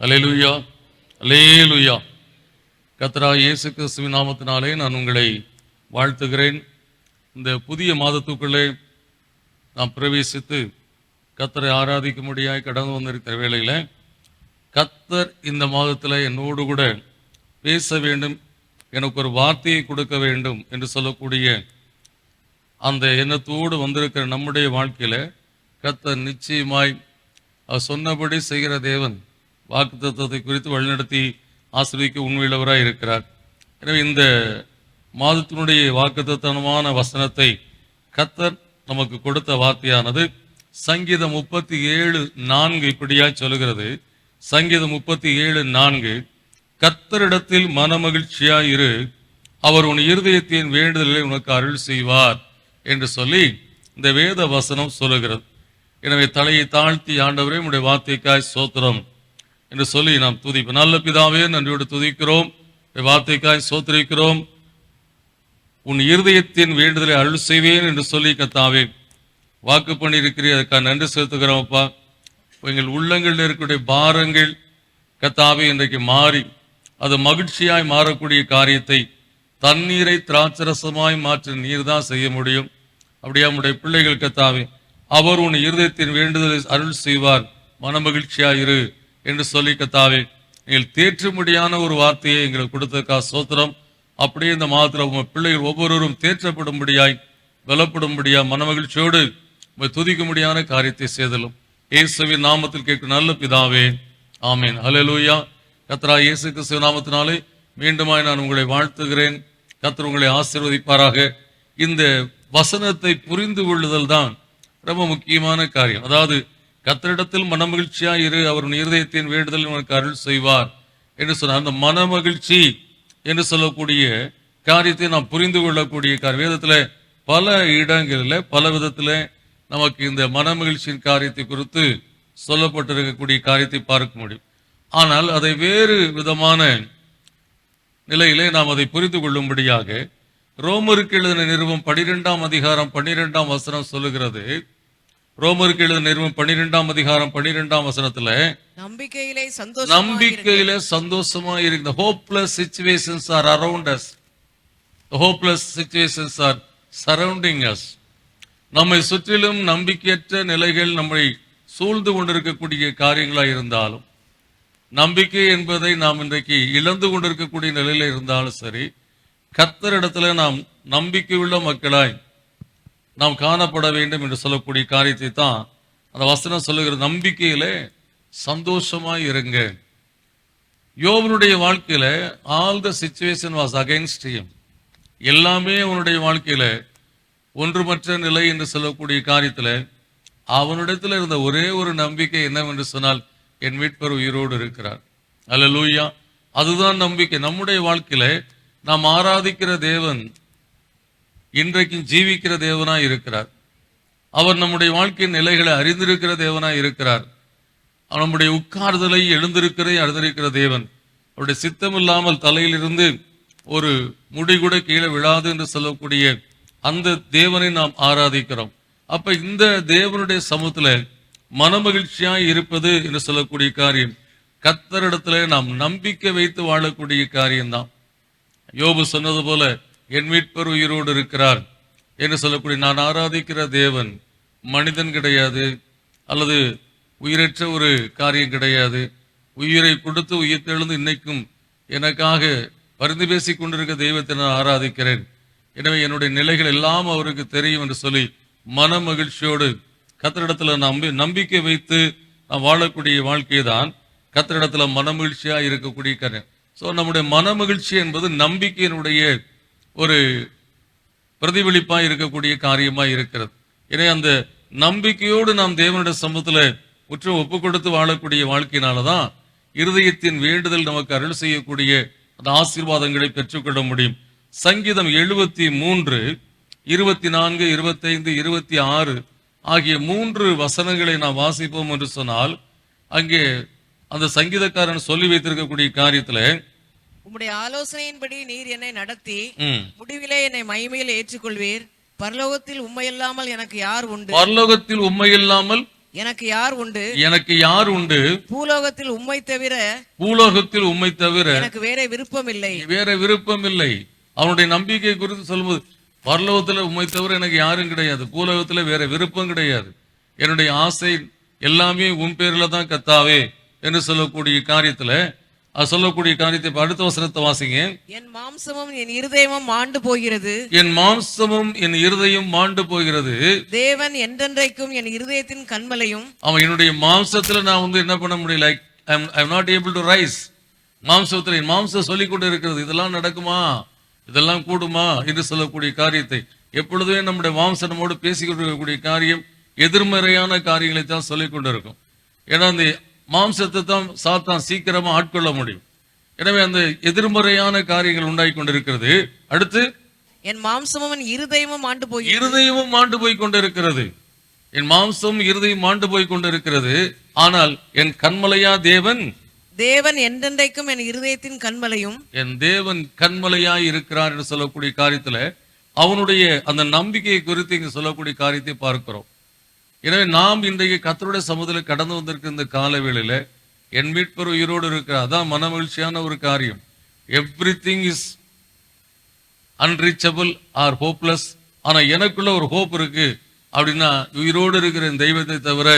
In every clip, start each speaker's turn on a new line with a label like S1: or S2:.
S1: Alleluia alleluia கத்ரா இயேசு கிறிஸ்துவின் நாமத்தினாலே நான் உங்களை வாழ்த்துகிறேன். இந்த புதிய மாதத்துக்குள்ளே நாம் பிரவேசித்து கத்தரை ஆராதிக்க முடியாய் கடந்து வந்திருக்கிற வேளையில் கத்தர் இந்த மாதத்தில் என்னோடு கூட பேச வேண்டும் எனக்கு ஒரு வார்த்தையை கொடுக்க வேண்டும் என்று சொல்லக்கூடிய அந்த எண்ணத்தோடு வந்திருக்கிற நம்முடைய வாழ்க்கையில் கத்தர் நிச்சயமாய் அவர் சொன்னபடி செய்கிற தேவன் வாக்குத்தத்தத்தை குறித்து வழிநடத்தி ஆசிரியக்க உண்மையுள்ளவராக இருக்கிறார். எனவே இந்த மாதத்தினுடைய வாக்குத்தத்தனமான வசனத்தை கத்தர் நமக்கு கொடுத்த வார்த்தையானது சங்கீதம் முப்பத்தி ஏழு நான்கு இப்படியா சொல்லுகிறது. சங்கீதம் முப்பத்தி ஏழு நான்கு கத்தரிடத்தில் மனமகிழ்ச்சியாய் இரு அவர் உன் இருதயத்தின் வேண்டுதலை உனக்கு அருள் செய்வார் என்று சொல்லி இந்த வேத வசனம் சொல்லுகிறது. எனவே தலையை தாழ்த்தி ஆண்டவரே உடைய வார்த்தைக்காய் சோத்திரம் என்று சொல்லி நாம் துதிப்போம். நல்ல பிதாவே நன்றியோடு துதிக்கிறோம். வார்த்தைக்காய் சோத்திரிக்கிறோம். உன் இருதயத்தின் வேண்டுதலை அருள் செய்வேன் என்று சொல்லி கத்தாவே வாக்கு பண்ணியிருக்கிறீ அதுக்காக நன்றி செலுத்துகிறோம் அப்பா. எங்கள் உள்ளங்களில் இருக்கக்கூடிய பாரங்கள் கத்தாவே இன்றைக்கு மாறி அது மகிழ்ச்சியாய் மாறக்கூடிய காரியத்தை தண்ணீரை திராட்சரசமாய் மாற்ற நீர் தான் செய்ய முடியும். அப்படியே நம்முடைய பிள்ளைகள் கத்தாவே அவர் உன் இருதயத்தின் வேண்டுதலை அருள் செய்வார். மனமகிழ்ச்சியாய் இரு என்று சொல்லி கத்தாவே நீங்கள் தேற்றும்படியான ஒரு வார்த்தையை எங்களுக்கு கொடுத்ததுக்கா சோத்திரம் அப்படியே இந்த மாதத்தில் உங்கள் பிள்ளைகள் ஒவ்வொருவரும் தேற்றப்படும்படியாய் வெலப்படும்படியா மனமகிழ்ச்சியோடு உம்மை துதிக்கும்படியான காரியத்தை செய்தலும். இயேசுவின் நாமத்தில் கேட்கும் நல்ல பிதாவே ஆமேன். ஹலலூயா கத்ரா இயேசு கிறிஸ்துவ நாமத்தினாலே மீண்டுமாய் நான் உங்களை வாழ்த்துகிறேன். கத்தர் உங்களை ஆசீர்வதிப்பாராக. இந்த வசனத்தை புரிந்து கொள்ளுதல் தான் ரொம்ப முக்கியமான காரியம். அதாவது கத்தரிடத்தில் மனமகிழ்ச்சியாய் இரு அவர் இருதயத்தின் வேண்டுதல் உனக்கு அருள் செய்வார் என்று சொன்னார். அந்த மனமகிழ்ச்சி என்று சொல்லக்கூடிய காரியத்தை நாம் புரிந்து கொள்ளக்கூடிய காரியம். வேதத்துல பல இடங்களில் பல விதத்துல நமக்கு இந்த மனமகிழ்ச்சியின் காரியத்தை குறித்து சொல்லப்பட்டிருக்கக்கூடிய காரியத்தை பார்க்க முடியும். ஆனால் அதை வேறு விதமான நிலையிலே நாம் அதை புரிந்து கொள்ளும்படியாக ரோமருக்கு எழுதின நிறுவம் பனிரெண்டாம் அதிகாரம் பன்னிரெண்டாம் வசனம் சொல்லுகிறது. ரோமருக்கு எழுதின நிறுவம் பன்னிரெண்டாம் அதிகாரம் பன்னிரெண்டாம் வசனத்துல
S2: நம்பிக்கையிலே சந்தோஷம்
S1: நம்பிக்கையில சந்தோஷமா இருக்கு hopeless situations are around us hopeless situations are surrounding us நம்மை சுற்றிலும் நம்பிக்கையற்ற நிலைகள் நம்மை சூழ்ந்து கொண்டிருக்கக்கூடிய காரியங்களா இருந்தாலும் நம்பிக்கை என்பதை நாம் இன்றைக்கு இழந்து கொண்டிருக்கக்கூடிய நிலையில இருந்தாலும் சரி கத்தரிடத்துல நாம் நம்பிக்கையுள்ள மக்களாய் நாம் காணப்பட வேண்டும் என்று சொல்லக்கூடிய காரியத்தை தான் அந்த வசனம் சொல்லுகிற நம்பிக்கையிலே சந்தோஷமாய் இருங்க. யோவனுடைய வாழ்க்கையில all the situation was against him எல்லாமே அவனுடைய வாழ்க்கையில ஒன்றுமற்ற நிலை என்று சொல்லக்கூடிய காரியத்துல அவனிடத்தில் இருந்த ஒரே ஒரு நம்பிக்கை என்னவென்று சொன்னால் என் மீட்பர் உயிரோடு இருக்கிறார். அல்லேலூயா அதுதான் நம்பிக்கை. நம்முடைய வாழ்க்கையில நாம் ஆராதிக்கிற தேவன் இன்றைக்கும் ஜீவிக்கிற தேவனாய் இருக்கிறார். அவர் நம்முடைய வாழ்க்கையின் நிலைகளை அறிந்திருக்கிற தேவனாய் இருக்கிறார். நம்முடைய உட்கார்தலை எழுந்திருக்கிறதை அறிந்திருக்கிற தேவன். அவருடைய சித்தம் இல்லாமல் தலையிலிருந்து ஒரு முடி கூட கீழே விழாது என்று சொல்லக்கூடிய அந்த தேவனை நாம் ஆராதிக்கிறோம். அப்ப இந்த தேவனுடைய சமூகத்துல மனமகிழ்ச்சியாய் இருப்பது என்று சொல்லக்கூடிய காரியம் கத்தரிடத்துல நாம் நம்பிக்கை வைத்து வாழக்கூடிய காரியம்தான். யோபு சொன்னது போல என் மீட்பர் உயிரோடு இருக்கிறார் என்று சொல்லக்கூடிய நான் ஆராதிக்கிற தேவன் மனிதன் கிடையாது அல்லது உயிரற்ற ஒரு காரியம் கிடையாது. உயிரை கொடுத்து உயிர் தெழுந்து இன்னைக்கும் எனக்காக பரிந்து பேசி கொண்டிருக்க தெய்வத்தை நான் ஆராதிக்கிறேன். எனவே என்னுடைய நிலைகள் எல்லாம் அவருக்கு தெரியும் என்று சொல்லி மன மகிழ்ச்சியோடு கத்தரிடத்துல நம்பி நம்பிக்கை வைத்து நான் வாழக்கூடிய வாழ்க்கை தான் கத்தரிடத்தில் மன மகிழ்ச்சியாக இருக்கக்கூடிய கரன் ஸோ நம்முடைய மனமகிழ்ச்சி என்பது நம்பிக்கையினுடைய ஒரு பிரதிபலிப்பாக இருக்கக்கூடிய காரியமாக இருக்கிறது. எனவே அந்த நம்பிக்கையோடு நாம் தேவனுடைய சமூகத்தில் முற்றும் ஒப்பு கொடுத்து வாழக்கூடிய வாழ்க்கையினாலதான் இருதயத்தின் வேண்டுதல் நமக்கு அருள் செய்யக்கூடிய அந்த ஆசீர்வாதங்களை பெற்றுக்கொள்ள முடியும். சங்கீதம் எழுபத்தி மூன்று இருபத்தி நான்கு இருபத்தைந்து இருபத்தி ஆறு ஆகிய மூன்று வசனங்களை நாம் வாசிப்போம் என்று சொன்னால் அங்கே அந்த சங்கீதக்காரன் சொல்லி வைத்திருக்கக்கூடிய காரியத்தில்
S2: உம்முடைய ஆலோசனையின்படி நீர் என்னை நடத்தி முடிவிலே என்னை மகிமையில் ஏற்றுக்கொள்வீர். பரலோகத்தில் உண்மையில்லாமல் எனக்கு யார் உண்டு?
S1: பரலோகத்தில் உண்மை இல்லாமல்
S2: எனக்கு யார் உண்டு?
S1: எனக்கு யார் உண்டு?
S2: பூலோகத்தில் உம்மை தவிர
S1: பூலோகத்தில் உம்மை தவிர
S2: எனக்கு வேற விருப்பம் இல்லை
S1: வேற விருப்பம் இல்லை அவனுடைய நம்பிக்கை குறித்து சொல்லும்போது பரலோகத்துல உம்மை தவிர எனக்கு யாரும் கிடையாது. பூலோகத்துல வேற விருப்பம் கிடையாது. என்னுடைய ஆசை எல்லாமே உன் பேர்ல தான் கத்தாவே என்று சொல்லக்கூடிய காரியத்துல அது சொல்லக்கூடிய காரியத்தை அடுத்த வசனத்தை வாசிங்க.
S2: என் மாம்சமும் என் இருதயமும் ஆண்டு போகிறது.
S1: என் மாம்சமும் என் இருதயம் மாண்டு போகிறது.
S2: தேவன் என்றென்றைக்கும் என் இருதயத்தின் கண்மலையும்
S1: அவன் என்னுடைய மாம்சத்துல நான் வந்து என்ன பண்ண முடியல? I am not able to rise மாம்சத்துல என் மாம்சம் சொல்லிக் கொண்டு இருக்கிறது. இதெல்லாம் நடக்குமா? இதெல்லாம் கூடுமா? என்று சொல்லக்கூடிய காரியத்தை எப்பொழுதுமே நம்முடைய மாம்சம் நம்மோடு பேசிக் கொண்டிருக்கக்கூடிய காரியம் எதிர்மறையான காரியங்களை தான் சொல்லிக் கொண்டிருக்கும். ஏன்னா அந்த மாம்சத்தை தான் சாத்தான் சீக்கிரமா ஆட்கொள்ள முடியும். எனவே அந்த எதிர்மறையான காரியங்கள் உண்டாகி கொண்டிருக்கிறது அடுத்து
S2: என் மாம்சமும் என் இருதயமும் ஆண்டு போகிறது.
S1: இருதயமும் மாண்டு போய் கொண்டிருக்கிறது. என் மாம்சம் இருதயம் மாண்டு போய் கொண்டிருக்கிறது. ஆனால் என் கண்மலையா தேவன்?
S2: தேவன் என்றென்றைக்கும் என் இருதயத்தின் கண்மலையும்.
S1: என் தேவன் கண்மலையாய் இருக்கிறார் என்று சொல்லக்கூடிய காரியத்துல அவனுடைய அந்த நம்பிக்கையை குறித்து இங்க சொல்லக்கூடிய காரியத்தை பார்க்கிறோம். எனவே நாம் இன்றைக்கு கத்தருடைய சமூகத்தில் கடந்து வந்திருக்கிற இந்த காலவேளையில் என் மீட்பர் உயிரோடு இருக்கிற அதான் மனமகிழ்ச்சியான ஒரு காரியம். Everything is unreachable or hopeless ஆனால் எனக்குள்ள ஒரு ஹோப் இருக்கு. அப்படின்னா உயிரோடு இருக்கிற இந்த தெய்வத்தை தவிர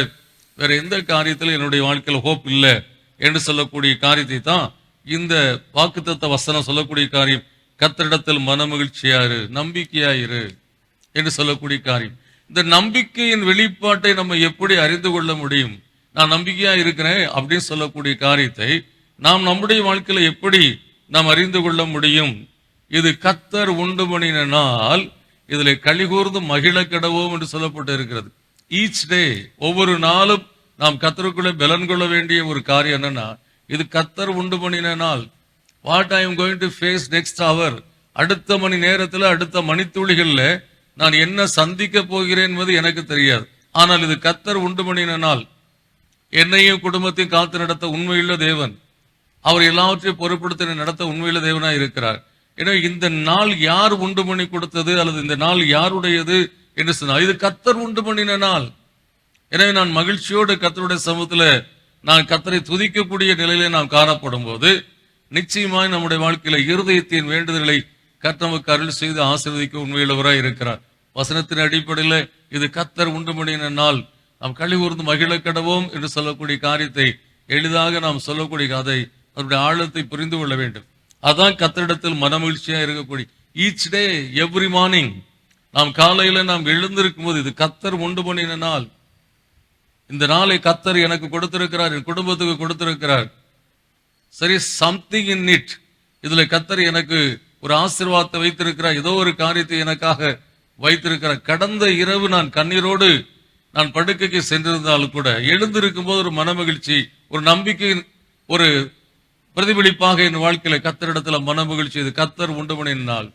S1: வேற எந்த காரியத்தில் என்னுடைய வாழ்க்கையில் ஹோப் இல்லை என்று சொல்லக்கூடிய காரியத்தை தான் இந்த வாக்குத்தத்த வசனம் சொல்லக்கூடிய காரியம். கத்தரிடத்தில் மனமகிழ்ச்சியாரு நம்பிக்கையாயிரு என்று சொல்லக்கூடிய காரியம். இந்த நம்பிக்கையின் வெளிப்பாட்டை நம்ம எப்படி அறிந்து கொள்ள முடியும்? நான் நம்பிக்கையா இருக்கிறேன் அப்படின்னு சொல்லக்கூடிய காரியத்தை நாம் நம்முடைய வாழ்க்கையில எப்படி நாம் அறிந்து கொள்ள முடியும்? இது கத்தர் உண்டு பண்ணினால் இதில் கலிகூர்ந்து மகிழ கிடவோம் என்று சொல்லப்பட்டு இருக்கிறது. ஈச் டே ஒவ்வொரு நாளும் நாம் கத்தருக்குள்ளே பலன் கொள்ள வேண்டிய ஒரு காரியம் என்னன்னா இது கத்தர் உண்டு பண்ணின நாள் what I am going to face next அவர் அடுத்த மணி நேரத்துல அடுத்த மணித்துளிகள்ல நான் என்ன சந்திக்க போகிறேன் என்பது எனக்கு தெரியாது. ஆனால் இது கத்தர் உண்டு பண்ணின நாள். என்னையும் குடும்பத்தையும் காத்து நடத்த உண்மையுள்ள தேவன். அவர் எல்லாவற்றையும் பொறுப்படுத்தி நடத்த உண்மையுள்ள தேவனாக இருக்கிறார். எனவே இந்த நாள் யார் உண்டு பண்ணி கொடுத்தது அல்லது இந்த நாள் யாருடையது என்று சொன்னால் இது கத்தர் உண்டு பண்ணின நாள். எனவே நான் மகிழ்ச்சியோடு கத்தருடைய சமூகத்தில் நான் கத்தரை துதிக்கக்கூடிய நிலையில நாம் காணப்படும் போது நிச்சயமாய் நம்முடைய வாழ்க்கையில இருதயத்தின் வேண்டுதல்களை கர்த்தமுக்கு அருள் செய்து ஆசீர்வதிக்க உண்மையுள்ளவராய் இருக்கிறார். வசனத்தின் அடிப்படையில் இது கத்தர் உண்டு பண்ணின நாள் நாம் களி கூர்ந்து மகிழ கடவோம் என்று சொல்லக்கூடிய காரியத்தை எளிதாக நாம் சொல்லக்கூடிய அதை அதனுடைய ஆழத்தை புரிந்து கொள்ள வேண்டும். அதான் கத்தரிடத்தில் மனமகிழ்ச்சியாக இருக்கக்கூடிய ஈச் டே எவ்ரி மார்னிங் நாம் காலையில் நாம் எழுந்திருக்கும் போது இது கத்தர் உண்டு பண்ணின நாள் இந்த நாளை கத்தர் எனக்கு கொடுத்திருக்கிறார் என் குடும்பத்துக்கு கொடுத்திருக்கிறார். சரி சம்திங் இன் இட் இதுல கத்தர் எனக்கு ஒரு ஆசீர்வாதத்தை வைத்திருக்கிறார். ஏதோ ஒரு காரியத்தை எனக்காக வைத்திருக்கிற கடந்த இரவு நான் கண்ணீரோடு நான் படுக்கைக்கு சென்றிருந்தாலும் கூட எழுந்திருக்கும் போது ஒரு மனமகிழ்ச்சி ஒரு நம்பிக்கையின் ஒரு பிரதிபலிப்பாக என் வாழ்க்கையில கத்தரிடத்துல மனமகிழ்ச்சி. இது கத்தர் உண்டு நாள்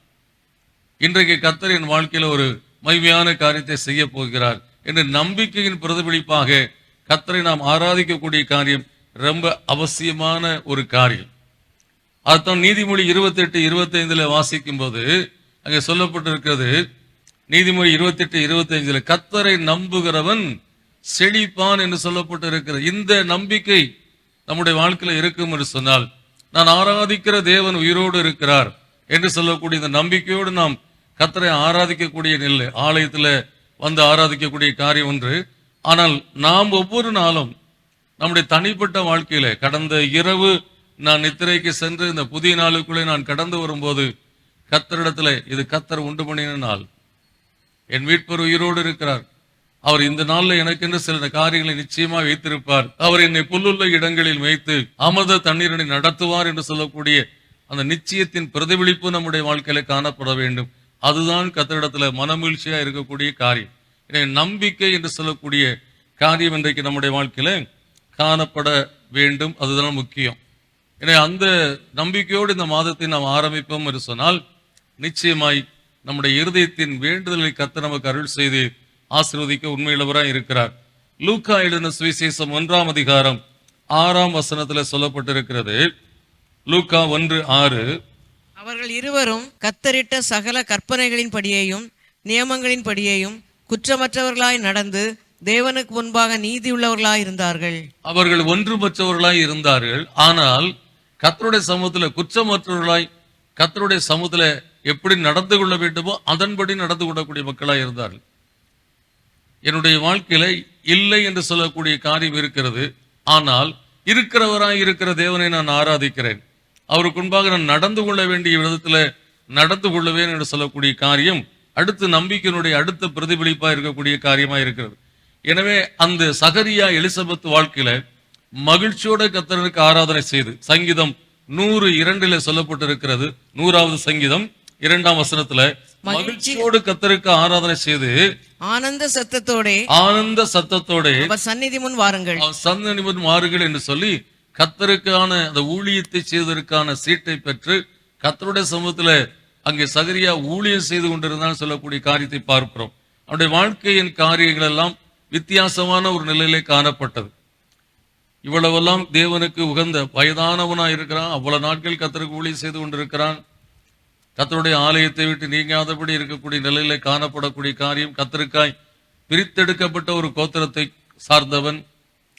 S1: இன்றைக்கு கத்தர் என் வாழ்க்கையில ஒரு மகிமையான காரியத்தை செய்ய போகிறார் என்று நம்பிக்கையின் பிரதிபலிப்பாக கத்தரை நாம் ஆராதிக்கக்கூடிய காரியம் ரொம்ப அவசியமான ஒரு காரியம். அதுதான் நீதிமொழி இருபத்தி எட்டு இருபத்தி ஐந்துல வாசிக்கும் போது அங்கே சொல்லப்பட்டிருக்கிறது நீதிமொழி இருபத்தி எட்டு இருபத்தி கத்தரை நம்புகிறவன் செழிப்பான் என்று சொல்லப்பட்டிருக்கிறது இந்த நம்பிக்கை நம்முடைய வாழ்க்கையில் இருக்கும் என்று சொன்னால் நான் ஆராதிக்கிற தேவன் உயிரோடு இருக்கிறார் என்று சொல்லக்கூடிய இந்த நம்பிக்கையோடு நாம் கத்தரை ஆராதிக்கக்கூடிய நிலை ஆலயத்தில் வந்து ஆராதிக்கக்கூடிய காரியம் ஒன்று. ஆனால் நாம் ஒவ்வொரு நாளும் நம்முடைய தனிப்பட்ட வாழ்க்கையில கடந்த இரவு நான் நித்திரைக்கு சென்று இந்த புதிய நாளுக்குள்ளே நான் கடந்து வரும்போது கத்தரிடத்துல இது கத்தர் உண்டு பண்ணின நாள். என் மீட்பர் உயிரோடு இருக்கிறார். அவர் இந்த நாள்ல எனக்கென்று சில காரியங்களை நிச்சயமா வைத்திருப்பார். அவர் என்னை புல்லுள்ள இடங்களில் வைத்து அமிர்த தண்ணீரனை நடத்துவார் என்று சொல்லக்கூடிய அந்த நிச்சயத்தின் பிரதிபலிப்பு நம்முடைய வாழ்க்கையில காணப்பட வேண்டும். அதுதான் கத்தரிடத்துல மனமகிழ்ச்சியா இருக்கக்கூடிய காரியம். எனவே நம்பிக்கை என்று சொல்லக்கூடிய காரியம் இன்றைக்கு நம்முடைய வாழ்க்கையில காணப்பட வேண்டும். அதுதான் முக்கியம். எனவே அந்த நம்பிக்கையோடு இந்த மாதத்தை நாம் ஆரம்பிப்போம் என்று சொன்னால் நிச்சயமாய் நம்முடைய இருதயத்தின் வேண்டுதலை கத்த நமக்கு அருள் செய்து ஆசீர்வதிக்க உண்மையுள்ளவராய் இருக்கிறார். லூக்கா எழுதின சுவிசேஷம் ஒன்றாம் அதிகாரம் ஆறாம் வசனத்துல சொல்லப்பட்டிருக்கிறது. லூக்கா ஒன்று ஆறு.
S2: அவர்கள் இருவரும் கத்தரிட்ட சகல கற்பனைகளின்படியேயும் நியமங்களின்படியேயும் குற்றமற்றவர்களாய் நடந்து தேவனுக்கு முன்பாக நீதி உள்ளவர்களாய் இருந்தார்கள்.
S1: அவர்கள் ஒன்றுபற்றவர்களாய் இருந்தார்கள். ஆனால் கர்த்தருடைய சமூகத்துல குற்றமற்றவர்களாய் கர்த்தருடைய சமூகத்துல எப்படி நடந்து கொள்ள வேண்டுமோ அதன்படி நடந்து கொள்ளக்கூடிய மக்களாக இருந்தார்கள். என்னுடைய வாழ்க்கையில இல்லை என்று சொல்லக்கூடிய காரியம் இருக்கிறது. ஆனால் இருக்கிறவராய் இருக்கிற தேவனை நான் ஆராதிக்கிறேன். அவருக்கு முன்பாக நான் நடந்து கொள்ள வேண்டிய விதத்துல நடந்து கொள்ளுவேன் என்று சொல்லக்கூடிய காரியம் அடுத்து நம்பிக்கையினுடைய அடுத்த பிரதிபலிப்பா இருக்கக்கூடிய காரியமா இருக்கிறது. எனவே அந்த சகரியா எலிசபெத் வாழ்க்கையில மகிழ்ச்சியோட கத்தனருக்கு ஆராதனை செய்து சங்கீதம் நூறு இரண்டில் சொல்லப்பட்டிருக்கிறது. நூறாவது சங்கீதம் இரண்டாம் வசனத்துல மகிழ்ச்சியோடு கத்தருக்கு ஆராதனை செய்து
S2: ஆனந்த சத்தத்தோடே
S1: ஆனந்த சத்தத்தோட
S2: சந்நிதி முன் வாருங்கள்.
S1: அவர் சந்தனிவன் மாறுகள் என்று சொல்லி கத்தருக்கான அந்த ஊழியத்தை செய்வதற்கான சீட்டை பெற்று கத்தருடைய சமூகத்துல அங்கே சகரியா ஊழியம் செய்து கொண்டிருந்தான் சொல்லக்கூடிய காரியத்தை பார்க்கிறோம். அவருடைய வாழ்க்கையின் காரியங்கள் எல்லாம் வித்தியாசமான ஒரு நிலையிலே காணப்பட்டது. இவ்வளவெல்லாம் தேவனுக்கு உகந்த வயதானவனா இருக்கிறான் அவ்வளவு நாட்கள் கத்தருக்கு ஊழியம் செய்து கொண்டிருக்கிறான். கத்தருடைய ஆலயத்தை விட்டு நீங்காதபடி இருக்கக்கூடிய நிலையில காணப்படக்கூடிய காரியம் கத்தருக்காய் பிரித்தெடுக்கப்பட்ட ஒரு கோத்திரத்தை சார்ந்தவன்.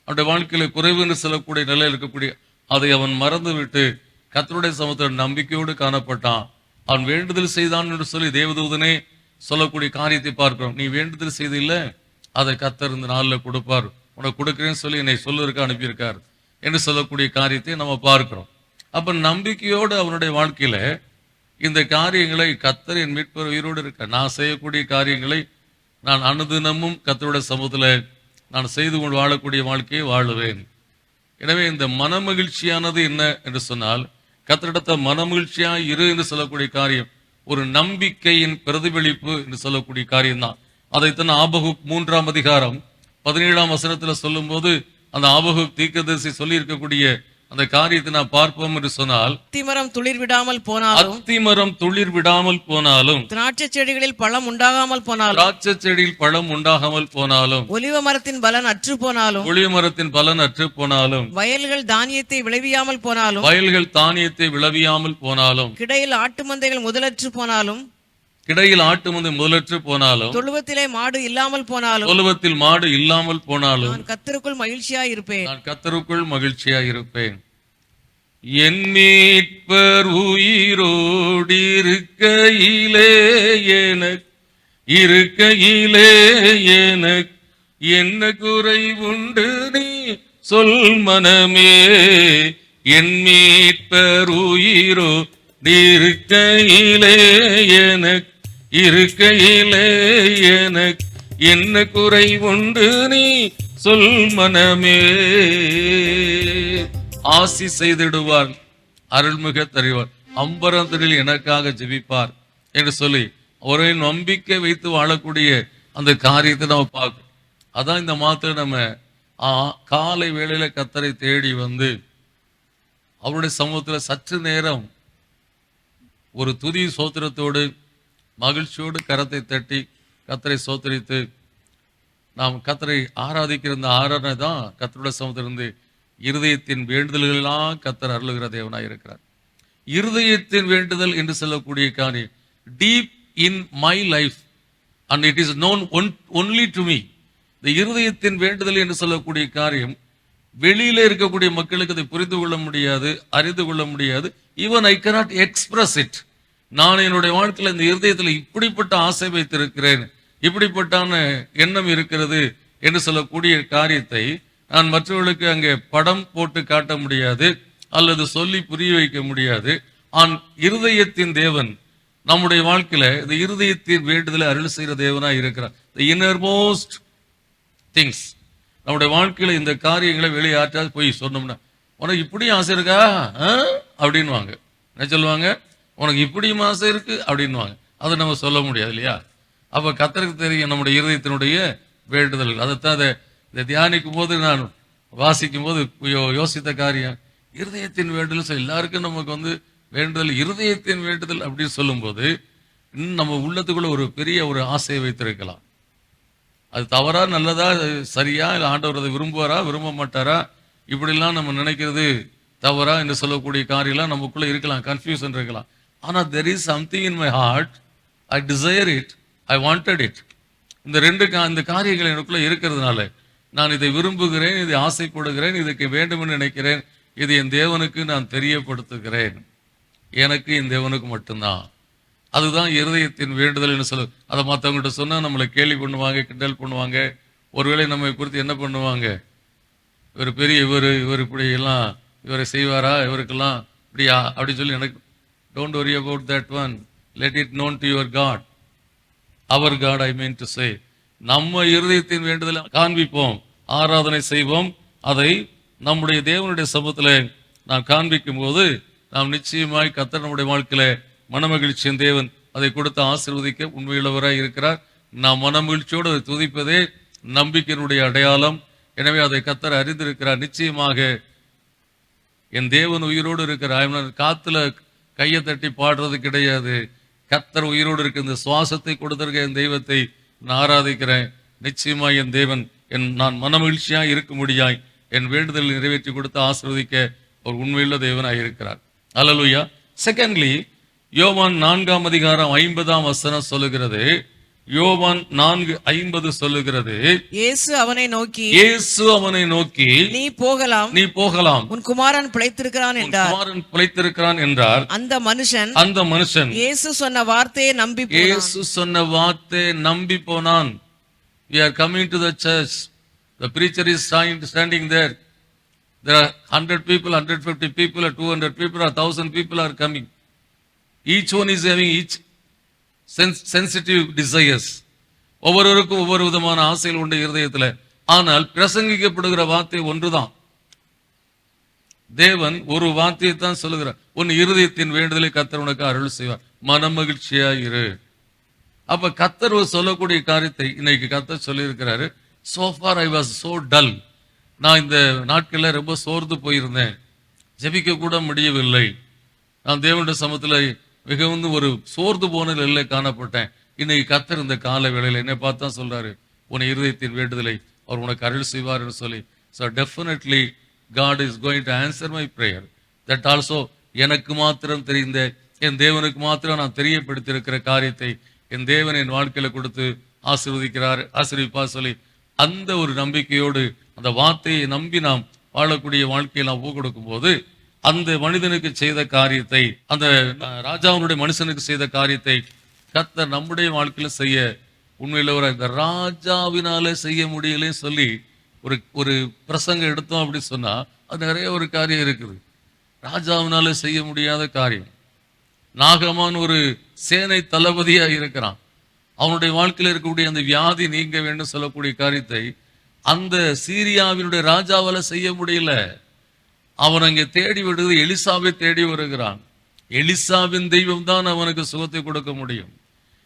S1: அவனுடைய வாழ்க்கையில குறைவு என்று சொல்லக்கூடிய நிலையில் இருக்கக்கூடிய அதை அவன் மறந்து விட்டு கத்தருடைய சமூகத்தில் நம்பிக்கையோடு காணப்பட்டான். அவன் வேண்டுதல் செய்தான் என்று சொல்லி தேவதூதனே சொல்லக்கூடிய காரியத்தை பார்க்கிறோம். நீ வேண்டுதல் செய்து இல்லை அதை கத்தர் இந்த நாளில் கொடுப்பார். உனக்கு கொடுக்குறேன்னு சொல்லி என்னை சொல்லுறதுக்கு அனுப்பியிருக்கார் என்று சொல்லக்கூடிய காரியத்தை நம்ம பார்க்கிறோம். அப்ப நம்பிக்கையோடு அவனுடைய வாழ்க்கையில இந்த காரியங்களை கத்தர் என் மீட்பர் உயிரோடு இருக்க நான் செய்யக்கூடிய காரியங்களை நான் அனுதினமும் கத்தருடைய சமூகத்தில் நான் செய்து கொண்டு வாழக்கூடிய வாழ்க்கையை வாழுவேன். எனவே இந்த மனமகிழ்ச்சியானது என்ன என்று சொன்னால் கத்தரிடத்த மனமகிழ்ச்சியா இரு என்று சொல்லக்கூடிய காரியம் ஒரு நம்பிக்கையின் பிரதிபலிப்பு என்று சொல்லக்கூடிய காரியம்தான். அதைத்தான் ஆபகு மூன்றாம் அதிகாரம் பதினேழாம் வசனத்தில் சொல்லும்போது அந்த ஆபகு தீர்க்கதரிசி சொல்லி இருக்கக்கூடிய அந்த காரியத்தை நான் பார்ப்போம் என்று சொன்னால்
S2: அத்திமரம் துளிர் விடாமல் போனாலும்
S1: அத்திமரம் துளிர் விடாமல் போனாலும்
S2: திராட்சை செடிகளில் பழம் உண்டாகாமல் போனாலும்
S1: திராட்சை செடியில் பழம் உண்டாகாமல் போனாலும்
S2: ஒலிவ மரத்தின் பலன் அற்று போனாலும்
S1: ஒளிய மரத்தின் பலன் அற்று போனாலும்
S2: வயல்கள் தானியத்தை விளைவியாமல் போனாலும்
S1: வயல்கள் தானியத்தை விளவியாமல் போனாலும்
S2: கிடையில் ஆட்டு மந்தைகள் முதலற்று போனாலும்
S1: கிடையில் ஆட்டு மந்தை முதலற்று போனாலும்
S2: தொழுவத்திலே மாடு இல்லாமல் போனாலும்
S1: தொழுவத்தில் மாடு இல்லாமல் போனாலும்
S2: நான் கத்தருக்குள் மகிழ்ச்சியாய் இருப்பேன்.
S1: நான் கத்தருக்குள் மகிழ்ச்சியா இருப்பேன். என் மீட்பர் உயிரோடு இருக்கையிலே எனக்கு இருக்கையிலே எனக்கு என்ன குறை உண்டு நீ சொல் மனமே. என் மீட்பர் உயிரோ இருக்கையிலே எனக்கு இருக்கையிலே எனக்கு என்ன குறை உண்டு நீ சொல் மனமே. ஆசி செய்திடுவார் அருள்மிக தருவார் அம்பரந்தரில் எனக்காக ஜெபிப்பார் என்று சொல்லி ஒரே நம்பிக்கை வைத்து வாழக்கூடிய அந்த காரியத்தை நம்ம பார்க்கணும். அதான் இந்த மாத்திரை நம்ம காலை வேளையில கத்தரை தேடி வந்து அவருடைய சமூகத்துல சற்று நேரம் ஒரு துதி சோத்திரத்தோடு மகிழ்ச்சியோடு கரத்தை தட்டி கத்தரை சோத்தரித்து நாம் கத்தரை ஆராதிக்கிற இந்த ஆராதனை தான் கத்தருடைய சமத்திலிருந்து இருதயத்தின் வேண்டுதல்களெல்லாம் கத்தர் அருளுகிற தேவனாக இருக்கிறார். இருதயத்தின் வேண்டுதல் என்று சொல்லக்கூடிய காரியம் deep in my life and it is known one only to me இந்த இருதயத்தின் வேண்டுதல் என்று சொல்லக்கூடிய காரியம் வெளியில இருக்கக்கூடிய மக்களுக்கு அதை புரிந்து கொள்ள முடியாது அறிந்து கொள்ள முடியாது. Even I cannot express it நான் என்னுடைய வாழ்க்கையில் இந்த இருதயத்தில் இப்படிப்பட்ட ஆசை வைத்திருக்கிறேன் இப்படிப்பட்டான எண்ணம் இருக்கிறது என்று சொல்லக்கூடிய காரியத்தை நான் மற்றவர்களுக்கு அங்கே படம் போட்டு காட்ட முடியாது அல்லது சொல்லி புரிய வைக்க முடியாது. ஆன் இருதயத்தின் தேவன் நம்முடைய வாழ்க்கையில இந்த இருதயத்தின் வேண்டுதலை அருள் செய்கிற தேவனாக இருக்கிறார். The இன்னர்மோஸ்ட் திங்ஸ் நம்முடைய வாழ்க்கையில இந்த காரியங்களை வெளியாற்றாது போய் சொன்னோம்னா உனக்கு இப்படி ஆசை இருக்கா? ஆ? அப்படின்னுவாங்க. என்ன சொல்லுவாங்க? உனக்கு இப்படியும் ஆசை இருக்குது அப்படின்னுவாங்க. அதை நம்ம சொல்ல முடியாது இல்லையா? அப்போ கத்தருக்கு தெரியும் நம்முடைய இருதயத்தினுடைய வேண்டுதல் அதைத்தான் அதை இதை தியானிக்கும் போது நான் வாசிக்கும் போது யோ- யோசித்த காரியம். இருதயத்தின் வேண்டுதல் ஸோ எல்லாருக்கும் நமக்கு வந்து வேண்டுதல் இருதயத்தின் வேண்டுதல் அப்படின்னு சொல்லும்போது இன்னும் நம்ம உள்ளத்துக்குள்ள ஒரு பெரிய ஒரு ஆசையை வைத்திருக்கலாம். அது தவறா நல்லதா சரியா இல்லை ஆண்டவர் அதை விரும்புவாரா விரும்ப மாட்டாரா? இப்படிலாம் நம்ம நினைக்கிறது தவறா என்று சொல்லக்கூடிய காரியம்லாம் நமக்குள்ளே இருக்கலாம் கன்ஃபியூஷன் இருக்கலாம். ஆனால் there is something in my heart I desire it I wanted it இந்த ரெண்டு கா இந்த காரியங்கள் எனக்குள்ளே இருக்கிறதுனால நான் இதை விரும்புகிறேன் இதை ஆசைப்படுகிறேன் இதுக்கு வேண்டுமென்னு நினைக்கிறேன் இது என் தேவனுக்கு நான் தெரியப்படுத்துகிறேன். எனக்கு என் தேவனுக்கு மட்டும்தான். அதுதான் இருதயத்தின் வேண்டுதல்னு சொல்லு. அதை மற்றவங்ககிட்ட சொன்னால் நம்மளை கேலி பண்ணுவாங்க கிண்டல் பண்ணுவாங்க. ஒருவேளை நம்மை குறித்து என்ன பண்ணுவாங்க? இவர் பெரிய இவர் இவர் இப்படி எல்லாம் இவரை செய்வாரா? இவருக்கெல்லாம் இப்படியா? அப்படின்னு சொல்லி எனக்கு don't worry about that one let it known to your God our God I mean to say நம்ம இருதயத்தின் வேண்டுதலை காண்பிப்போம். ஆராதனை செய்வோம். அதை நம்முடைய தேவனுடைய சமூகத்தில் நாம் காண்பிக்கும் போது நாம் நிச்சயமாய் கத்தர் நம்முடைய வாழ்க்கையில மனமகிழ்ச்சியின் தேவன் அதை கொடுத்து ஆசிர்வதிக்க உண்மையுள்ளவராய் இருக்கிறார். நாம் மனமகிழ்ச்சியோடு அதை துதிப்பதே நம்பிக்கையினுடைய அடையாளம். எனவே அதை கத்தர் அறிந்திருக்கிறார். நிச்சயமாக என் தேவன் உயிரோடு இருக்கிறார். காத்துல கையை தட்டி பாடுறது கிடையாது. கத்தர் உயிரோடு இருக்க இந்த சுவாசத்தை கொடுத்திருக்க என் தெய்வத்தை நான் ஆராதிக்கிறேன். நிச்சயமா என் தேவன் என் நான் மனமகிழ்ச்சியாக இருக்க முடியாய் என் வேண்டுதலை நிறைவேற்றி கொடுத்து ஆசிர்வதிக்க ஒரு உண்மையுள்ள தேவனாக இருக்கிறார். அலலுயா செகண்ட்லி யோவான் நான்காம் அதிகாரம் ஐம்பதாம் வசனம் சொல்லுகிறது யோவான் நான்கு ஐம்பது சொல்லுகிறது
S2: இயேசு அவனை நோக்கி
S1: இயேசு அவனை நோக்கி
S2: நீ போகலாம்.
S1: நீ போகலாம்.
S2: உன் குமாரன் பிழைத்திருக்கிறான் என்றார்.
S1: குமாரன் பிழைத்திருக்கிறான் என்றார்.
S2: அந்த மனுஷன்
S1: அந்த மனுஷன்
S2: இயேசு சொன்ன வார்த்தையை நம்பி.
S1: இயேசு சொன்ன வார்த்தை நம்பி போனான். We are coming to the church. The preacher is standing, standing there. There are 100 people 150 people or 200 people or 1000 people are coming. Each one is having each sensitive sensitive ஒவ்வொருவருக்கும் ஒவ்வொரு விதமான ஆசைகள் உண்டு இருதயத்துல. ஆனால் பிரசங்கிக்கப்படுகிற வார்த்தை ஒன்றுதான். தேவன் ஒரு வார்த்தையை தான் சொல்லுகிறார். உன் இருதயத்தின் வேண்டுதலை கத்தர் உனக்கு அருள் செய்வார். மனமகிழ்ச்சியா இரு அப்ப கத்தர் சொல்லக்கூடிய காரியத்தை இன்னைக்கு கத்தர் சொல்லியிருக்கிறாரு. So far I was so dull நான் இந்த நாட்கள்ல ரொம்ப சோர்ந்து போயிருந்தேன். ஜெபிக்க கூட முடியவில்லை. நான் தேவனுடைய சமத்துல மிகவும் ஒரு சோர்ந்து போன நிலையில காணப்பட்டேன். இன்னைக்கு கத்தர் இந்த கால வேளையில் என்னை பார்த்தா சொல்றாரு உன் இருதயத்தின் வேண்டுதலை அவர் உனக்கு அருள் செய்வார் சொல்லி. So definitely God is going to answer my prayer that also எனக்கு மாத்திரம் தெரிந்த என் தேவனுக்கு மாத்திரம் நான் தெரியப்படுத்தியிருக்கிற காரியத்தை என் தேவன் என் வாழ்க்கையில கொடுத்து ஆசீர்வதிக்கிறார் ஆசீர்விப்பா சொல்லி அந்த ஒரு நம்பிக்கையோடு அந்த வார்த்தையை நம்பி நாம் வாழக்கூடிய வாழ்க்கையை நாம் ஒப்பு கொடுக்கும் போது அந்த மனிதனுக்கு செய்த காரியத்தை அந்த ராஜாவினுடைய மனுஷனுக்கு செய்த காரியத்தை கத்த நம்முடைய வாழ்க்கையில செய்ய உண்மையில் ஒரு இந்த ராஜாவினால செய்ய முடியலன்னு சொல்லி ஒரு ஒரு பிரசங்கம் எடுத்தோம் அப்படின்னு சொன்னா அது நிறைய ஒரு காரியம் இருக்குது. ராஜாவினால செய்ய முடியாத காரியம். நாகமான் ஒரு சேனை தளபதியா இருக்கிறான். அவனுடைய வாழ்க்கையில் இருக்கக்கூடிய அந்த வியாதி நீங்க வேண்டும் சொல்லக்கூடிய காரியத்தை அந்த சீரியாவினுடைய ராஜாவால செய்ய முடியல. அவன் அங்கே தேடி விடுவது எலிசாவை தேடி வருகிறான். எலிசாவின் தெய்வம் தான் அவனுக்கு சுகத்தை கொடுக்க முடியும்.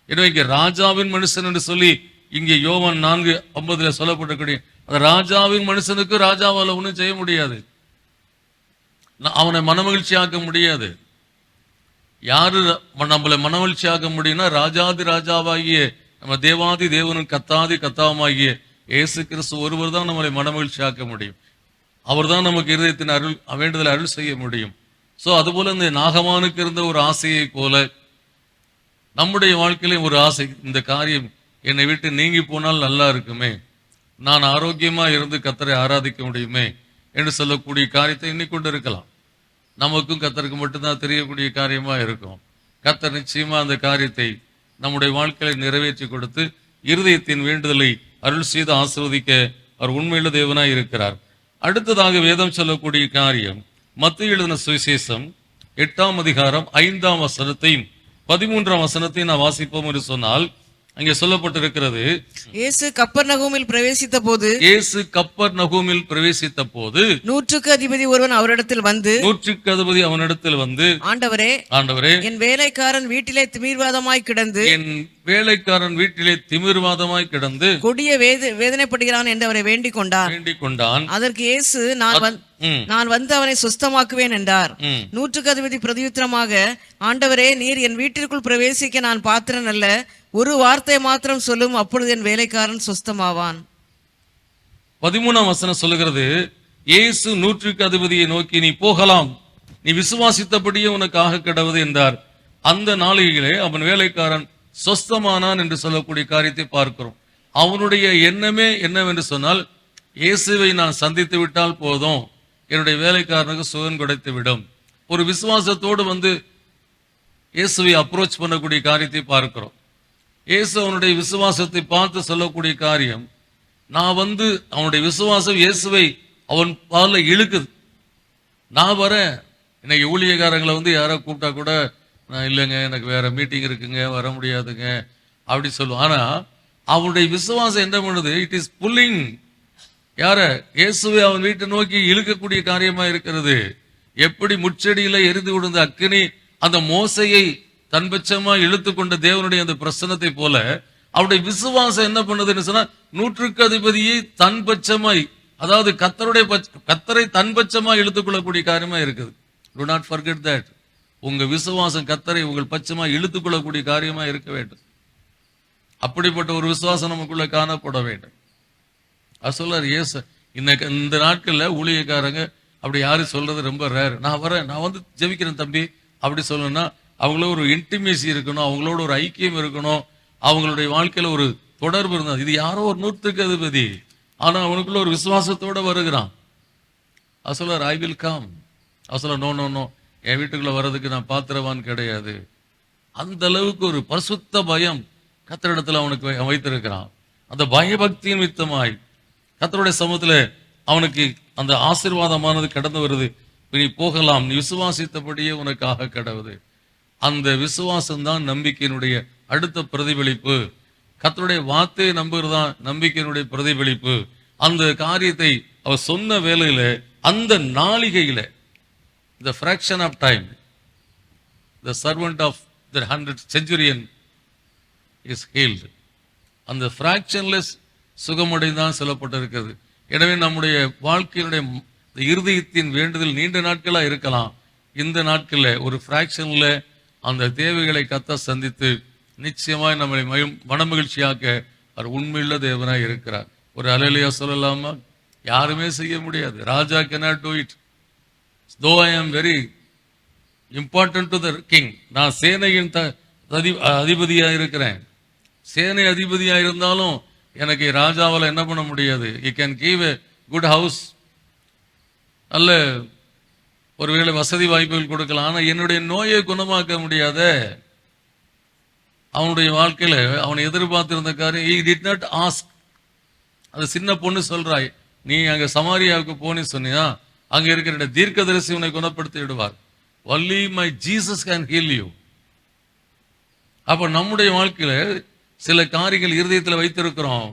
S1: எனவே இங்கே ராஜாவின் மனுஷன் என்று சொல்லி இங்கே யோவான் நான்கு ஐம்பதுல சொல்லப்பட்டிருக்கூடிய அந்த ராஜாவின் மனுஷனுக்கு ராஜாவால ஒன்றும் செய்ய முடியாது. அவனை மனமகிழ்ச்சி ஆக்க முடியாது. யாரு நம்மளை மனமகிழ்ச்சி ஆக்க முடியும்னா ராஜாதி ராஜாவாகிய நம்ம தேவாதி தேவனும் கத்தாதி கத்தாவுமாகிய இயேசு கிறிஸ்து ஒருவர் தான் நம்மளை மனமகிழ்ச்சியாக்க முடியும். அவர்தான் நமக்கு இருதயத்தின் அருள் வேண்டுதலை அருள் செய்ய முடியும். ஸோ அதுபோல இந்த நாகமானுக்கு இருந்த ஒரு ஆசையை போல நம்முடைய வாழ்க்கையிலே ஒரு ஆசை இந்த காரியம் என்னை விட்டு நீங்கி போனால் நல்லா இருக்குமே. நான் ஆரோக்கியமாக இருந்து கத்தரை ஆராதிக்க முடியுமே என்று சொல்லக்கூடிய காரியத்தை எண்ணிக்கொண்டு இருக்கலாம் நமக்கும் கத்தருக்கு மட்டும்தான் தெரியக்கூடிய காரியமாக இருக்கும். கத்தர் நிச்சயமாக அந்த காரியத்தை நம்முடைய வாழ்க்கையில நிறைவேற்றி கொடுத்து இருதயத்தின் வேண்டுதலை அருள் செய்து ஆசிர்வதிக்க அவர் உண்மையுள்ள தேவனாய் இருக்கிறார். அடுத்ததாக வேதம் சொல்லக்கூடிய காரியம் மத்திய எழுதின சுவிசேஷம் எட்டாம் அதிகாரம் ஐந்தாம் வசனத்தையும் பதிமூன்றாம் வசனத்தையும் நான் வாசிப்போம் என்று சொன்னால் அங்கே சொல்லப்பட்டிருக்கிறது.
S2: இயேசு கப்பர்நகூமில் பிரவேசித்த போது
S1: இயேசு கப்பர் நகூமில் பிரவேசித்த போது
S2: நூற்றுக்கு அதிபதி ஒருவன் அவரிடத்தில் வந்து
S1: நூற்றுக்கு அதிபதி அவனிடத்தில் வந்து
S2: ஆண்டவரே
S1: ஆண்டவரே
S2: என் வேலைக்காரன் வீட்டிலே திமிர்வாதமாய் கிடந்து
S1: என் வேலைக்காரன் வீட்டிலே திமிர்வாதமாய் கிடந்து
S2: கொடிய வேத வேதனைப்படுகிறான் என்று அவரை வேண்டிக் கொண்டார்
S1: வேண்டிக் கொண்டான்
S2: அதற்கு இயேசு நான் நான் வந்து அவனை சுஸ்தமாக்குவேன் என்றார். நூற்றுக்கு அதிபதி பிரதியுத்தரமாக ஆண்டவரே நீர் என் வீட்டிற்குள் பிரவேசிக்க நான் பாத்திரன் அல்ல. ஒரு வார்த்தை மாத்திரம் சொல்லும் அப்பொழுது என் வேலைக்காரன் சுஸ்தமாவான்.
S1: பதிமூணாம் வசனம் சொல்லுகிறது இயேசு நூற்றுக்கு அதிபதியை நோக்கி நீ போகலாம். நீ விசுவாசித்தபடியே உனக்கு ஆக கிடவது என்றார். அந்த நாளிலே அவன் வேலைக்காரன் சொஸ்தமானான் என்று சொல்லக்கூடிய காரியத்தை பார்க்கிறோம். அவனுடைய எண்ணமே என்னவென்று சொன்னால் இயேசுவை நான் சந்தித்து விட்டால் போதும். என்னுடைய வேலைக்காரனுக்கு சுகம் கிடைத்து விடும். ஒரு விசுவாசத்தோடு வந்து இயேசுவை அப்ரோச் பண்ணக்கூடிய காரியத்தை பார்க்கிறோம். இயேசு அவனுடைய விசுவாசத்தை பார்த்து சொல்லக்கூடிய காரியம் நான் வந்து அவனுடைய விசுவாசம் இயேசுவை அவன் பால இழுக்குது. நான் வரேன். இன்னைக்கு ஊழியக்காரங்களை வந்து யாரோ கூப்பிட்டா கூட நான் இல்லைங்க எனக்கு வேற மீட்டிங் இருக்குங்க வர முடியாதுங்க அப்படி சொல்லுவோம் ஆனால் அவனுடைய விசுவாசம் என்ன பண்ணுது? இட் இஸ் புல்லிங் யார? இயேசுவை அவன் வீட்டை நோக்கி இழுக்கக்கூடிய காரியமா இருக்கிறது. எப்படி முச்செடியில எரிந்து விழுந்த அக்கினி அந்த மோசையை தன்பட்சமா இழுத்து கொண்ட தேவனுடைய அந்த பிரசனத்தை போல அவருடைய விசுவாசம் என்ன பண்ணுதுன்னு சொன்னா நூற்றுக்கு அதிபதியை தன்பட்சமாய் அதாவது கத்தருடைய கத்தரை தன்பட்சமா இழுத்துக் கொள்ளக்கூடிய காரியமா இருக்குது. டு நாட் ஃபர்கெட் தட் உங்க விசுவாசம் கத்தரை உங்கள் பட்சமா இழுத்துக் கொள்ளக்கூடிய காரியமா இருக்க வேண்டும். அப்படிப்பட்ட ஒரு விசுவாசம் நமக்குள்ள காணப்பட வேண்டும். அது சொல்லார் ஏசு இன்னைக்கு இந்த நாட்களில் ஊழியக்காரங்க அப்படி யாரும் சொல்றது ரொம்ப ரேர் நான் வரேன் நான் வந்து ஜெபிக்கிறேன் தம்பி. அப்படி சொல்லணும்னா அவங்களோட ஒரு இன்டிமேசி இருக்கணும் அவங்களோட ஒரு ஐக்கியம் இருக்கணும் அவங்களுடைய வாழ்க்கையில் ஒரு தொடர்பு இருந்தது இது யாரோ ஒரு நூற்றுக்கு அதிபதி. ஆனால் அவனுக்குள்ள ஒரு விசுவாசத்தோடு வருகிறான். அது சொல்லார் ஐ வில் கம் அது சொல்ல நோ நோ நோ என் வீட்டுக்குள்ளே வர்றதுக்கு நான் பாத்திரவான் கிடையாது. அந்த அளவுக்கு ஒரு பசுத்த பயம் கத்திரிடத்தில் அவனுக்கு வைத்திருக்கிறான். அந்த பயபக்தி மித்தமாய் கத்தருடைய சமூகத்தில் அவனுக்கு அந்த ஆசீர்வாதமானது கடந்து வருது. நீ போகலாம். நீ விசுவாசித்தபடியே உனக்காக கடவுது அந்த விசுவாசம் தான் நம்பிக்கையினுடைய அடுத்த பிரதிபலிப்பு. கத்தருடைய வார்த்தையை நம்புறதுதான் நம்பிக்கையினுடைய பிரதிபலிப்பு. அந்த காரியத்தை அவர் சொன்ன வேலையில அந்த நாளிகையில the fraction of time the servant of the hundred centurion is healed அந்த ஃப்ராக்ஷன்லெஸ் சுகமடைந்தான் சொல்லப்பட்டிருக்கிறது. எனவே நம்முடைய வாழ்க்கையினுடைய இந்த இருதயத்தின் வேண்டுதல் நீண்ட நாட்களாக இருக்கலாம். இந்த நாட்களில் ஒரு ஃப்ராக்ஷனில் அந்த தேவைகளை கத்த சந்தித்து நிச்சயமாய் நம்மளை மயம் மனமகிழ்ச்சியாக்க அவர் உண்மையுள்ள தேவனாக இருக்கிறார். ஒரு அலையிலையா சொல்லலாமா? யாருமே செய்ய முடியாது. ராஜா cannot two it though I am very important to the king நான் சேனையின் த அதி அதிபதியாக இருக்கிறேன் சேனை அதிபதியாக இருந்தாலும் எனக்கு ராஜாவால் என்ன பண்ண முடியாது? You can give a good house நல்ல ஒருவேளை வசதி வாய்ப்புகள் கொடுக்கலாம். ஆனால் என்னுடைய நோயை குணமாக்க முடியாத அவனுடைய வாழ்க்கையில் அவனை எதிர்பார்த்திருந்த காரியம் ஈ டிட் நாட் ஆஸ்க் அது சின்ன பொண்ணு சொல்றாய் நீ அங்கே சமாரியாவுக்கு போனி சொன்னியா? அங்கே இருக்கிற தீர்க்கதரிசி உன்னை குணப்படுத்தி விடுவார். Only my Jesus can heal you அப்போ நம்முடைய வாழ்க்கையில் சில காரியங்கள் இருதயத்தில் வைத்திருக்கிறோம்.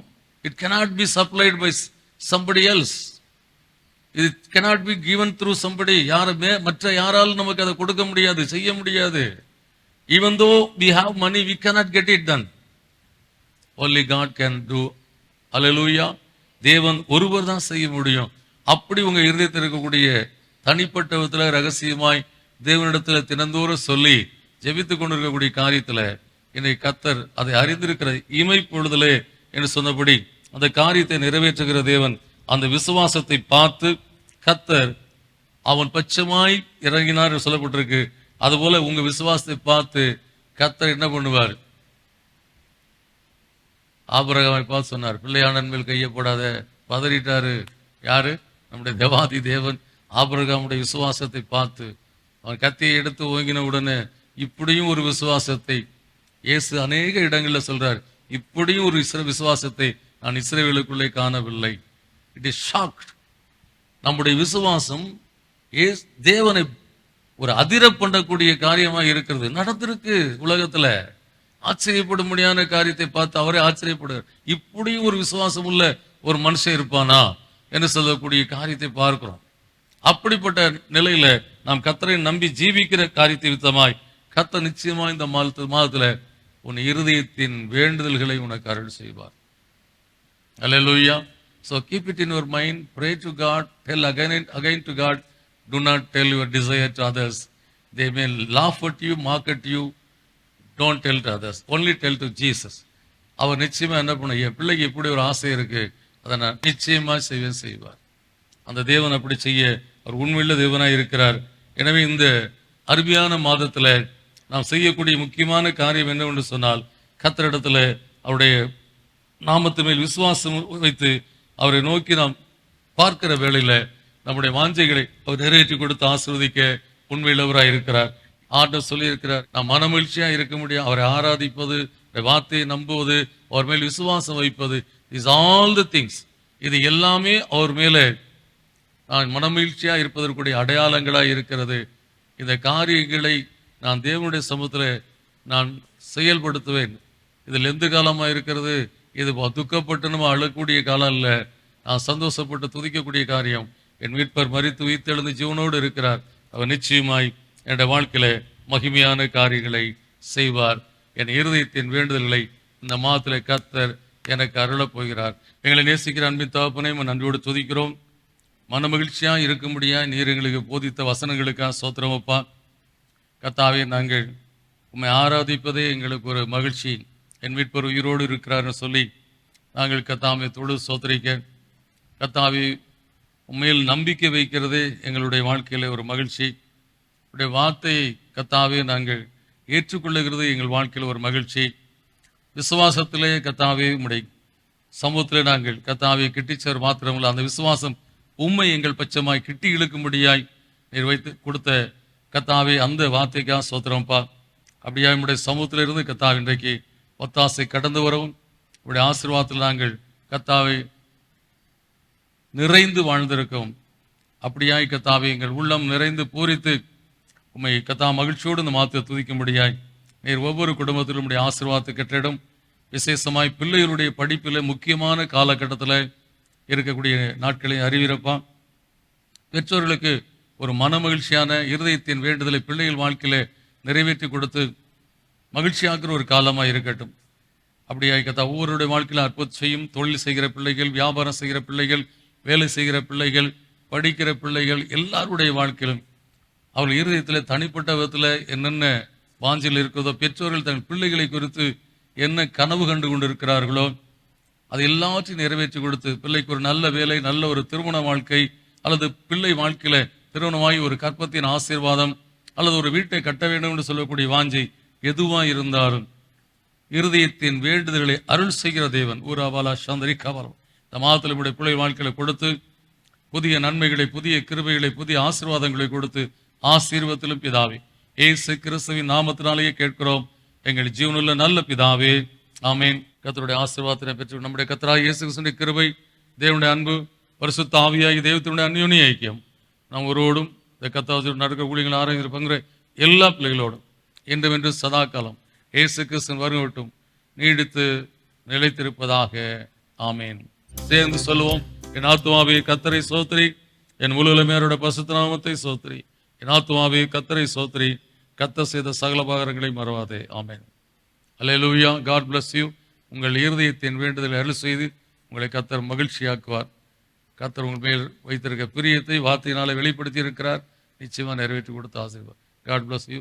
S1: It cannot be supplied by somebody else இது cannot be given through somebody யாருமே மற்ற யாராலும் நமக்கு அதை கொடுக்க முடியாது செய்ய முடியாது. Even though we have money we cannot get it done. Only God can do அலலூயா தேவன் ஒருவர் தான் செய்ய முடியும். அப்படி உங்க இருதயத்தில் இருக்கக்கூடிய தனிப்பட்ட விதத்துல ரகசியமாய் தேவனிடத்துல தினந்தோறும் சொல்லி ஜெபித்து கொண்டிருக்கக்கூடிய காரியத்துல இன்னைக்கு கத்தர் அதை அறிந்திருக்கிற இமை பொழுதலே என்று சொன்னபடி அந்த காரியத்தை நிறைவேற்றுகிற தேவன் அந்த விசுவாசத்தை பார்த்து கத்தர் அவன் பட்சமாய் இறங்கினார் என்று சொல்லப்பட்டிருக்கு. அதுபோல உங்க விசுவாசத்தை பார்த்து கத்தர் என்ன பண்ணுவார்? ஆபிரகாமை பார்த்து சொன்னார் பிள்ளையானன் மேல் கையை போடாத பதறிட்டாரு. யாரு? நம்முடைய தேவாதி தேவன். ஆபரகமுடைய விசுவாசத்தை பார்த்து அவன் கத்தியை எடுத்து ஓங்கின உடனே இப்படியும் ஒரு விசுவாசத்தை இயேசு அநேக இடங்களில் சொல்றார் இப்படியும் ஒரு இஸ்ர விசுவாசத்தை நான் இஸ்ரேவேலுக்குள்ளே காணவில்லை. இட் இஸ் ஷாக்ட் நம்முடைய விசுவாசம் ஏஸ் தேவனை ஒரு அதிர பண்ணக்கூடிய காரியமா இருக்கிறது. நடந்திருக்கு உலகத்துல. ஆச்சரியப்படும்படியான காரியத்தை பார்த்து அவரே ஆச்சரியப்படுவார். இப்படியும் ஒரு விசுவாசம் உள்ள ஒரு மனுஷன் இருப்பானா? என்று சொல்லக்கூடிய காரியத்தை பார்க்கிறோம். அப்படிப்பட்ட நிலையில நாம் கத்தரை நம்பி ஜீவிக்கிற காரியத்தை வித்தமாய் கத்த நிச்சயமா இந்த மாதத்து மாதத்துல உன் இருதயத்தின் வேண்டுதல்களை உனக்கு அருள் செய்வார் அல்லூயா so keep it in your mind pray to God tell again again to God to not tell your desire to others they may laugh at you market you don't tell to others only tell to Jesus அவர் நிச்சயமாக என்ன பண்ண என் பிள்ளைக்கு எப்படி ஒரு ஆசை இருக்குது அதை நான் நிச்சயமாக செய்வேன் செய்வார் அந்த தேவன் அப்படி செய்ய அவர் உண்மையுள்ள தேவனாக இருக்கிறார் எனவே இந்த அருமையான மாதத்தில் நாம் செய்யக்கூடிய முக்கியமான காரியம் என்னவென்று சொன்னால் கத்தரிடத்தில் அவருடைய நாமத்து மேல் விசுவாசம் வைத்து அவரை நோக்கி நாம் பார்க்கிற வேளையில் நம்முடைய வாஞ்சைகளை அவர் நிறைவேற்றி கொடுத்து ஆசிர்வதிக்க உண்மையிலவராக இருக்கிறார். ஆர்டர் சொல்லியிருக்கிறார் நாம் மனமகிழ்ச்சியா இருக்க முடியும். அவரை ஆராதிப்பது வார்த்தையை நம்புவது அவர் மேல் விசுவாசம் வைப்பது இஸ் ஆல் தி திங்ஸ் இது எல்லாமே அவர் மேலே நான் மனமகிழ்ச்சியா இருப்பதற்குடைய அடையாளங்களாக இருக்கிறது. இந்த காரியங்களை நான் தேவனுடைய சமூகத்தில் நான் செயல்படுத்துவேன். இதில் எந்த காலமாக இருக்கிறது. இது துக்கப்பட்டு நம்ம அழக்கூடிய காலம் இல்லை நான் சந்தோஷப்பட்டு துதிக்கக்கூடிய காரியம். என் மீட்பர் மறித்து உயிர்த்தெழுந்து ஜீவனோடு இருக்கிறார். அவர் நிச்சயமாய் என்னுடைய வாழ்க்கையில் மகிமையான காரியங்களை செய்வார். என் இருதயத்தின் வேண்டுதல்களை இந்த மாதத்தில் கத்தர் எனக்கு அருளப் போகிறார். எங்களை நேசிக்கிற அன்பின் தகப்பனை நன்றியோடு துதிக்கிறோம். மனமகிழ்ச்சியா இருக்கும்படியா நீர் எங்களுக்கு போதித்த வசனங்களுக்காக சோத்திரமப்பா கத்தாவே நாங்கள் உண்மை ஆராதிப்பதே எங்களுக்கு ஒரு மகிழ்ச்சி. என் மீட்பர் உயிரோடு இருக்கிறார்னு சொல்லி நாங்கள் கத்தாமை தொழு சோதரிக்க கத்தாவி உண்மையில் நம்பிக்கை வைக்கிறதே எங்களுடைய வாழ்க்கையில் ஒரு மகிழ்ச்சி. உடைய வார்த்தையை கத்தாவே நாங்கள் ஏற்றுக்கொள்ளுகிறது எங்கள் வாழ்க்கையில் ஒரு மகிழ்ச்சி. விசுவாசத்திலே கத்தாவே உடைய சமூகத்தில் நாங்கள் கத்தாவை கிட்டிச்சேர் மாத்திரமில்லை அந்த விசுவாசம் உண்மை எங்கள் பட்சமாய் கிட்டி இழுக்கும்படியாய் நீர் வைத்து கொடுத்த கத்தாவே அந்த வார்த்தைக்காக சோத்திரம்ப்பா அப்படியா நம்முடைய சமூகத்திலிருந்து கத்தாவை இன்றைக்கு ஒத்தாசை கடந்து வரவும் உடைய ஆசீர்வாதத்தில் நாங்கள் கத்தாவை நிறைந்து வாழ்ந்திருக்கோம் அப்படியாய் கத்தாவை எங்கள் உள்ளம் நிறைந்து பூரித்து உண்மை கத்தா மகிழ்ச்சியோடு இந்த மாதத்தை துதிக்கும்படியாய் நீர் ஒவ்வொரு குடும்பத்திலும் உடைய ஆசீர்வாதத்தை கட்டிடம் விசேஷமாய் பிள்ளைகளுடைய படிப்பில் முக்கியமான காலகட்டத்தில் இருக்கக்கூடிய நாட்களை அறிவிறப்பான் பெற்றோர்களுக்கு ஒரு மனமகிழ்ச்சியான இருதயத்தின் வேண்டுதலை பிள்ளைகள் வாழ்க்கையில் நிறைவேற்றி கொடுத்து மகிழ்ச்சியாக்குற ஒரு காலமாக இருக்கட்டும். அப்படியா கத்தா ஒவ்வொருடைய வாழ்க்கையில் அற்புதம் செய்யும் தொழில் செய்கிற பிள்ளைகள் வியாபாரம் செய்கிற பிள்ளைகள் வேலை செய்கிற பிள்ளைகள் படிக்கிற பிள்ளைகள் எல்லாருடைய வாழ்க்கையிலும் அவர்கள் இருதயத்தில் தனிப்பட்ட விதத்தில் என்னென்ன வாஞ்சில் இருக்கிறதோ பெற்றோர்கள் தன் பிள்ளைகளை குறித்து என்ன கனவு கண்டு கொண்டு இருக்கிறார்களோ அது எல்லாற்றையும் நிறைவேற்றி கொடுத்து பிள்ளைக்கு ஒரு நல்ல வேலை நல்ல ஒரு திருமண வாழ்க்கை அல்லது பிள்ளை வாழ்க்கையில் திருமணமாகி ஒரு கற்பத்தின் ஆசீர்வாதம் அல்லது ஒரு வீட்டை கட்ட வேண்டும் என்று சொல்லக்கூடிய வாஞ்சை எதுவாக இருந்தாலும் இருதயத்தின் வேண்டுதல்களை அருள் செய்கிற தேவன். ஊராபாலா சாந்தரி கவரம் இந்த மாதத்தில் நம்முடைய பிள்ளை வாழ்க்கையில கொடுத்து புதிய நன்மைகளை புதிய கிருபைகளை புதிய ஆசீர்வாதங்களை கொடுத்து ஆசீர்வத்திலும் பிதாவே ஏசு கிறிஸ்துவின் நாமத்தினாலேயே கேட்கிறோம். எங்கள் ஜீவனுள்ள நல்ல பிதாவே ஆமேன். கத்தருடைய ஆசீர்வாதத்தினை பெற்று நம்முடைய கத்தரா இயேசு கிருஷ்ணனுடைய கிருபை தேவனுடைய அன்பு பரிசுத்த ஆவியாகி தெய்வத்தினுடைய அந்யோன்ய ஐக்கியம். நாம் ஒருவோடும் இந்த கத்தாவத்தில் நடக்க ஊழியர்கள் ஆராய்ந்து பங்குற எல்லா பிள்ளைகளோடும் என்றுமென்று சதா காலம் இயேசு கிறிஸ்துவின் வருகட்டும் நீடித்து நிலைத்திருப்பதாக. ஆமேன். சேர்ந்து சொல்லுவோம் என் ஆத்துமாவே கத்தரை சோத்ரி என் முழுமையாரோட பசுத்த நாமத்தை சோத்ரி என் ஆத்துமாவே கத்தரை சோத்ரி கத்த செய்த சகல பாகரங்களை மறவாதே. ஆமேன். அல்லேலூயா காட் பிளஸ் யூ உங்கள் இருதயத்தின் வேண்டுதலை அருள் செய்து உங்களை கத்தர் மகிழ்ச்சியாக்குவார். கத்தர் உங்கள் மேல் வைத்திருக்க பிரியத்தை வார்த்தையினால் வெளிப்படுத்தி இருக்கிறார் நிச்சயமாக நிறைவேற்றி கொடுத்து ஆசீர்வார் காட் பிளஸ் யூ